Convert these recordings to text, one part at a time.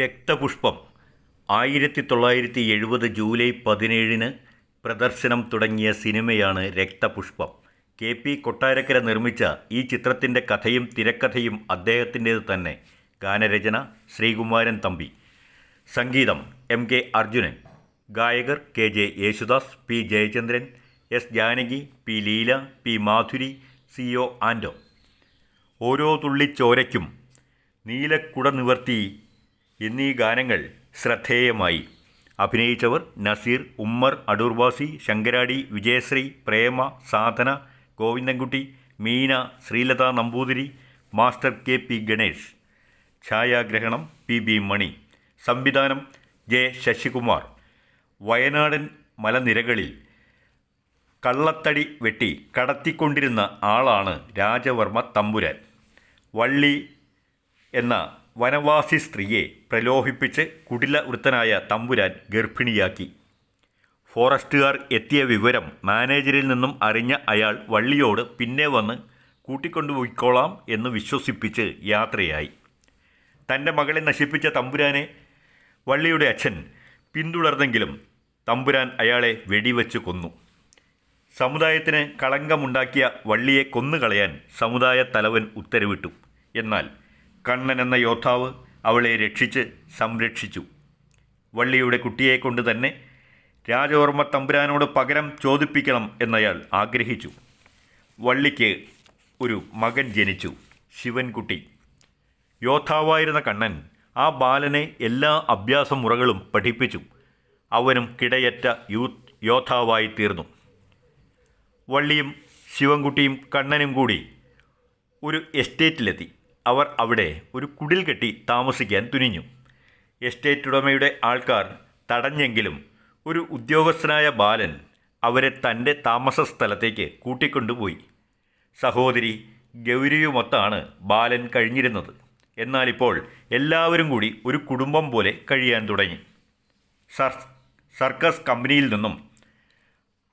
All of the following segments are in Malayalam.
രക്തപുഷ്പം. ആയിരത്തി തൊള്ളായിരത്തി എഴുപത് ജൂലൈ പതിനേഴിന് പ്രദർശനം തുടങ്ങിയ സിനിമയാണ് രക്തപുഷ്പം. കെ പി കൊട്ടാരക്കര നിർമ്മിച്ച ഈ ചിത്രത്തിന്റെ കഥയും തിരക്കഥയും അദ്ദേഹത്തിന്റേത് തന്നെ. ഗാനരചന ശ്രീകുമാരൻ തമ്പി. സംഗീതം എം കെ അർജുനൻ. ഗായകർ K J Yesudas P Jayachandran S Janaki P Leela P Madhuri C O ആൻഡോ ഓരോ തുള്ളി ചോരയ്ക്കും നീലക്കുട നിവർത്തി എന്നീ ഗാനങ്ങൾ ശ്രദ്ധേയമായി. അഭിനയിച്ചവർ Naseer Ummer അടൂർവാസി Sankaradi Vijayasree Prema Sadhana Govindankutty Meena Sreelatha Namboothiri master K P Ganesh. ഛായാഗ്രഹണം പി ബി മണി. സംവിധാനം ജെ ശശികുമാർ. വയനാടൻ മലനിരകളിൽ കള്ളത്തടി വെട്ടി കടത്തിക്കൊണ്ടിരുന്ന ആളാണ് രാജവർമ്മ തമ്പുരാൻ. വള്ളി എന്ന വനവാസി സ്ത്രീയെ പ്രലോഭിപ്പിച്ച് കുടില വൃത്തനായ തമ്പുരാൻ ഗർഭിണിയാക്കി. ഫോറസ്റ്റുകാർ എത്തിയ വിവരം മാനേജറിൽ നിന്നും അറിഞ്ഞ അയാൾ വള്ളിയോട് പിന്നെ വന്ന് കൂട്ടിക്കൊണ്ടുപോയിക്കോളാം എന്ന് വിശ്വസിപ്പിച്ച് യാത്രയായി. തന്റെ മകളെ നശിപ്പിച്ച തമ്പുരാനെ വള്ളിയുടെ അച്ഛൻ പിന്തുടർന്നെങ്കിലും തമ്പുരാൻ അയാളെ വെടിവെച്ച് കൊന്നു. സമുദായത്തിന് കളങ്കമുണ്ടാക്കിയ വള്ളിയെ കൊന്നുകളയാൻ സമുദായ തലവൻ ഉത്തരവിട്ടു. എന്നാൽ കണ്ണൻ എന്ന യോദ്ധാവ് അവളെ രക്ഷിച്ച് സംരക്ഷിച്ചു. വള്ളിയുടെ കുട്ടിയെ കൊണ്ട് തന്നെ രാജവർമ്മ തമ്പുരാനോട് പകരം ചോദിപ്പിക്കണം എന്നയാൾ ആഗ്രഹിച്ചു. വള്ളിക്ക് ഒരു മകൻ ജനിച്ചു ശിവൻകുട്ടി. യോദ്ധാവായിരുന്ന കണ്ണൻ ആ ബാലനെ എല്ലാ അഭ്യാസ മുറകളും പഠിപ്പിച്ചു. അവനും കിടയറ്റ യൂത്ത് യോദ്ധാവായി തീർന്നു. വള്ളിയും ശിവൻകുട്ടിയും കണ്ണനും കൂടി ഒരു എസ്റ്റേറ്റിലെത്തി. അവർ അവിടെ ഒരു കുടിൽ കെട്ടി താമസിക്കാൻ തുനിഞ്ഞു. എസ്റ്റേറ്റ് ഉടമയുടെ ആൾക്കാർ തടഞ്ഞെങ്കിലും ഒരു ഉദ്യോഗസ്ഥനായ ബാലൻ അവരെ തന്റെ താമസ സ്ഥലത്തേക്ക് കൂട്ടിക്കൊണ്ടുപോയി. സഹോദരി ഗൗരിയുമൊത്താണ് ബാലൻ കഴിഞ്ഞിരുന്നത്. എന്നാലിപ്പോൾ എല്ലാവരും കൂടി ഒരു കുടുംബം പോലെ കഴിയാൻ തുടങ്ങി. സർ സർക്കസ് കമ്പനിയിൽ നിന്നും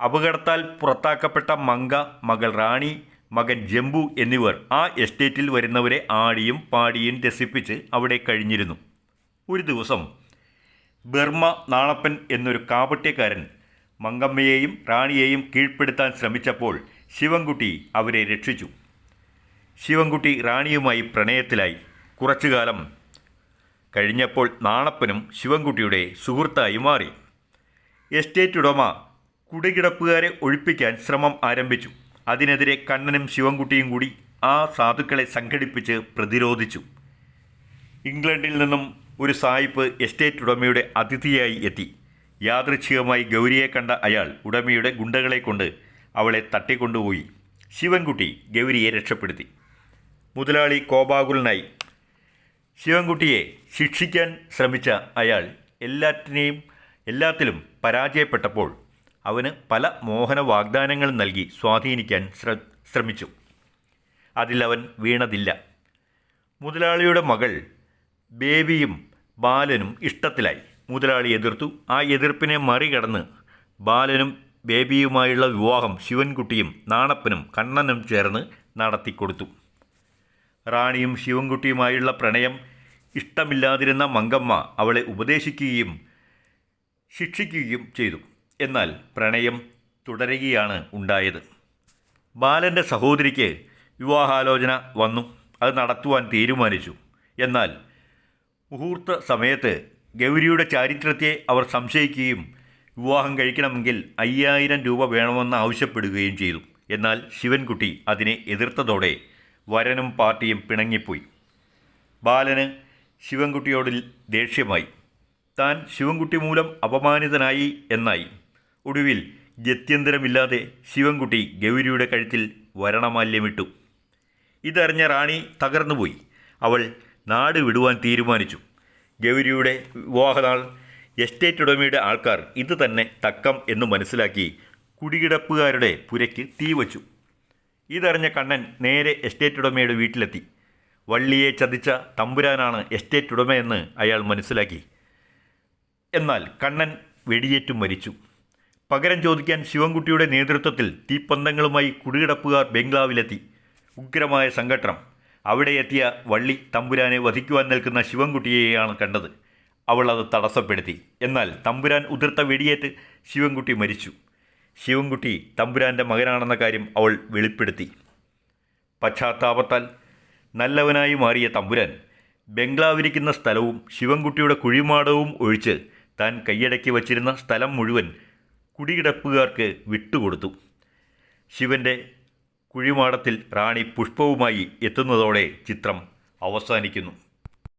അപകടത്താൽ പുറത്താക്കപ്പെട്ട മങ്ക മകൾ റാണി മകൻ ജംബു എന്നിവർ ആ എസ്റ്റേറ്റിൽ വരുന്നവരെ ആടിയും പാടിയും രസിപ്പിച്ച് അവിടെ കഴിഞ്ഞിരുന്നു. ഒരു ദിവസം ബർമ്മ നാണപ്പൻ എന്നൊരു കാപട്യക്കാരൻ മങ്കമ്മയെയും റാണിയെയും കീഴ്പ്പെടുത്താൻ ശ്രമിച്ചപ്പോൾ ശിവൻകുട്ടി അവരെ രക്ഷിച്ചു. ശിവൻകുട്ടി റാണിയുമായി പ്രണയത്തിലായി. കുറച്ചുകാലം കഴിഞ്ഞപ്പോൾ നാണപ്പനും ശിവൻകുട്ടിയുടെ സുഹൃത്തായി മാറി. എസ്റ്റേറ്റ് ഉടമ കുടികിടപ്പുകാരെ ഒഴിപ്പിക്കാൻ ശ്രമം ആരംഭിച്ചു. അതിനെതിരെ കണ്ണനും ശിവൻകുട്ടിയും കൂടി ആ സാധുക്കളെ സംഘടിപ്പിച്ച് പ്രതിരോധിച്ചു. ഇംഗ്ലണ്ടിൽ നിന്നും ഒരു സായിപ്പ് എസ്റ്റേറ്റ് ഉടമയുടെ അതിഥിയായി എത്തി. യാദൃച്ഛികമായി ഗൗരിയെ കണ്ട അയാൾ ഉടമയുടെ ഗുണ്ടകളെ കൊണ്ട് അവളെ തട്ടിക്കൊണ്ടുപോയി. ശിവൻകുട്ടി ഗൗരിയെ രക്ഷപ്പെടുത്തി. മുതലാളി കോപാകുലനായി. ശിവൻകുട്ടിയെ ശിക്ഷിക്കാൻ ശ്രമിച്ച അയാൾ എല്ലാറ്റിനെയും എല്ലാത്തിലും പരാജയപ്പെട്ടപ്പോൾ അവന് പല മോഹന വാഗ്ദാനങ്ങൾ നൽകി സ്വാധീനിക്കാൻ ശ്ര ശ്രമിച്ചു. അതിലവൻ വീണതില്ല. മുതലാളിയുടെ മകൾ ബേബിയും ബാലനും ഇഷ്ടത്തിലായി. മുതലാളി എതിർത്തു. ആ എതിർപ്പിനെ മറികടന്ന് ബാലനും ബേബിയുമായുള്ള വിവാഹം ശിവൻകുട്ടിയും നാണപ്പനും കണ്ണനും ചേർന്ന് നടത്തിക്കൊടുത്തു. റാണിയും ശിവൻകുട്ടിയുമായുള്ള പ്രണയം ഇഷ്ടമില്ലാതിരുന്ന മങ്കമ്മ അവളെ ഉപദേശിക്കുകയും ശിക്ഷിക്കുകയും ചെയ്തു. എന്നാൽ പ്രണയം തുടരുകയാണ് ഉണ്ടായത്. ബാലന്റെ സഹോദരിക്ക് വിവാഹാലോചന വന്നു. അത് നടത്തുവാൻ തീരുമാനിച്ചു. എന്നാൽ മുഹൂർത്ത സമയത്ത് ഗൗരിയുടെ ചാരിത്രത്തെ അവർ സംശയിക്കുകയും വിവാഹം കഴിക്കണമെങ്കിൽ അയ്യായിരം രൂപ വേണമെന്ന് ആവശ്യപ്പെടുകയും ചെയ്തു. എന്നാൽ ശിവൻകുട്ടി അതിനെ എതിർത്തതോടെ വരനും പാർട്ടിയും പിണങ്ങിപ്പോയി. ബാലന് ശിവൻകുട്ടിയോട് ദേഷ്യമായി. താൻ ശിവൻകുട്ടി മൂലം അപമാനിതനായി എന്നായി. ഒടുവിൽ ഗത്യന്തരമില്ലാതെ ശിവൻകുട്ടി ഗൗരിയുടെ കഴുത്തിൽ വരണമാല്യമിട്ടു. ഇതറിഞ്ഞ റാണി തകർന്നുപോയി. അവൾ നാട് വിടുവാൻ തീരുമാനിച്ചു. ഗൗരിയുടെ വിവാഹനാൾ എസ്റ്റേറ്റ് ഉടമയുടെ ആൾക്കാർ ഇത് തന്നെ തക്കം എന്ന് മനസ്സിലാക്കി കുടികിടപ്പുകാരുടെ പുരയ്ക്ക് തീ തീവച്ചു ഇതറിഞ്ഞ കണ്ണൻ നേരെ എസ്റ്റേറ്റ് ഉടമയുടെ വീട്ടിലെത്തി. വള്ളിയെ ചതിച്ച തമ്പുരാനാണ് എസ്റ്റേറ്റ് ഉടമയെന്ന് അയാൾ മനസ്സിലാക്കി. എന്നാൽ കണ്ണൻ വെടിയേറ്റു മരിച്ചു. പകരം ചോദിക്കാൻ ശിവൻകുട്ടിയുടെ നേതൃത്വത്തിൽ തീപ്പന്തങ്ങളുമായി കുടികിടപ്പുകാർ ബംഗ്ലാവിലെത്തി. ഉഗ്രമായ സംഘട്ടനം. അവിടെ എത്തിയ വള്ളി തമ്പുരാനെ വധിക്കുവാൻ നിൽക്കുന്ന ശിവൻകുട്ടിയെയാണ് കണ്ടത്. അവൾ അത് തടസ്സപ്പെടുത്തി. എന്നാൽ തമ്പുരാൻ ഉതിർത്ത വെടിയേറ്റ് ശിവൻകുട്ടി മരിച്ചു. ശിവൻകുട്ടി തമ്പുരാന്റെ മകനാണെന്ന കാര്യം അവൾ വെളിപ്പെടുത്തി. പശ്ചാത്താപത്താൽ നല്ലവനായി മാറിയ തമ്പുരാൻ ബംഗ്ലാവിരിക്കുന്ന സ്ഥലവും ശിവൻകുട്ടിയുടെ കുഴിമാടവും ഒഴിച്ച് താൻ കൈയടക്കി വച്ചിരുന്ന സ്ഥലം മുഴുവൻ കുടികിടപ്പുകാർക്ക് വിട്ടുകൊടുത്തു. ശിവന്റെ കുഴിമാടത്തിൽ റാണി പുഷ്പവുമായി എത്തുന്നതോടെ ചിത്രം അവസാനിക്കുന്നു.